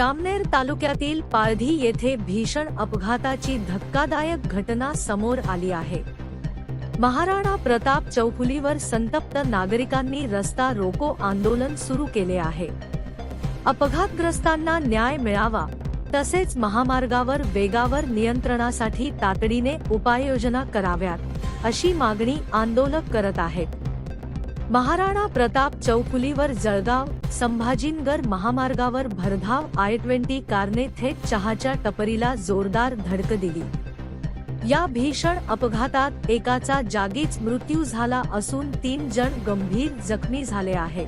जामनेर तालुक्यातील पाळधी येथे भीषण अपघाताची धक्कादायक घटना समोर आली आहे. महाराणा प्रताप चौफुलीवर संतप्त नागरिकांनी रस्ता रोको आंदोलन सुरू केले आहे. अपघातग्रस्तांना न्याय मिळावा तसेच महामार्गावर वेगावर नियंत्रणासाठी तातडीने उपाययोजना कराव्यात अशी मागणी आंदोलक करत आहेत. महाराणा प्रताप चौकुलीवर जळगाव संभाजीनगर महामार्गावर भरधाव आय ट्वेंटी कारने थेट चहाच्या टपरीला जोरदार धडक दिली. या भीषण अपघातात एकाचा जागीच मृत्यू झाला असून तीन जण गंभीर जखमी झाले आहेत.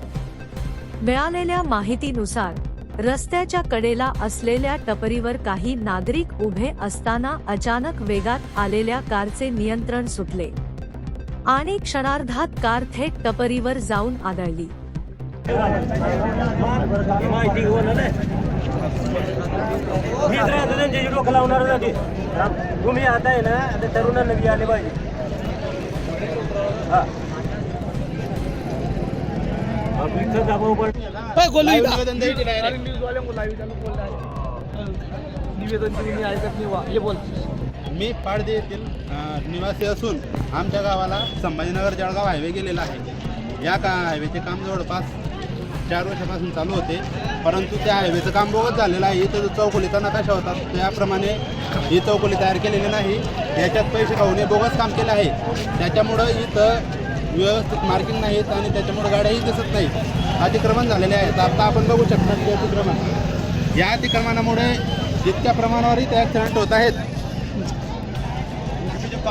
मिळालेल्या माहितीनुसार रस्त्याच्या कडेला असलेल्या टपरीवर काही नागरिक उभे असताना अचानक वेगात आलेल्या कारचे नियंत्रण सुटले. आणि क्षणार्धात कार थेट टपरीवर जाऊन आदळली. तुम्ही आता आहे ना आता तरुणांना बी आले पाहिजे दबाव पण निवेदन तुम्ही ऐकत नाही वा हे बोल. मी पाडदे येथील निवासी असून आमच्या गावाला संभाजीनगर जळगाव हायवे गेलेला आहे. या का हायवेचे काम जवळपास चार वर्षापासून चालू होते परंतु त्या हायवेचं काम बोगत झालेलं आहे. इथं जो चौकोलीचा नकाशा होता त्याप्रमाणे ही चौकोली तयार केलेली नाही. याच्यात पैसे खाऊन हे बोगस काम केलं आहे. त्याच्यामुळं इथं व्यवस्थित मार्किंग नाहीत आणि त्याच्यामुळं गाड्याही दिसत नाही अतिक्रमण झालेले आहेत. आता आपण बघू शकता की अतिक्रमण. या अतिक्रमणामुळे जितक्या प्रमाणावर इथे ॲक्सिडेंट होत आहेत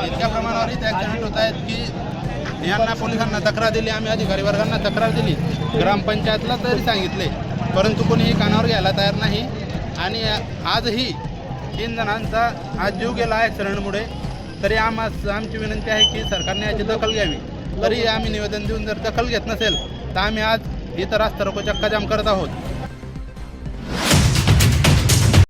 इतक्या प्रमाणावर इथे ॲक्सिडेंट होत आहेत की यांना पोलिसांना तक्रार दिली आम्ही अधिकारी वर्गांना तक्रार दिली. ग्रामपंचायतला तरी सांगितले परंतु कोणीही कानावर घ्यायला तयार नाही. आणि आजही तीन जणांचा आज जीव गेला ॲक्सिडेंटमुळे तरी आम्हा आमची विनंती आहे की सरकारने याची दखल घ्यावी. तरी आम्ही निवेदन देऊन जर दखल घेत नसेल तर आम्ही आज इतर रास्ता रोको चक्काजाम करत आहोत.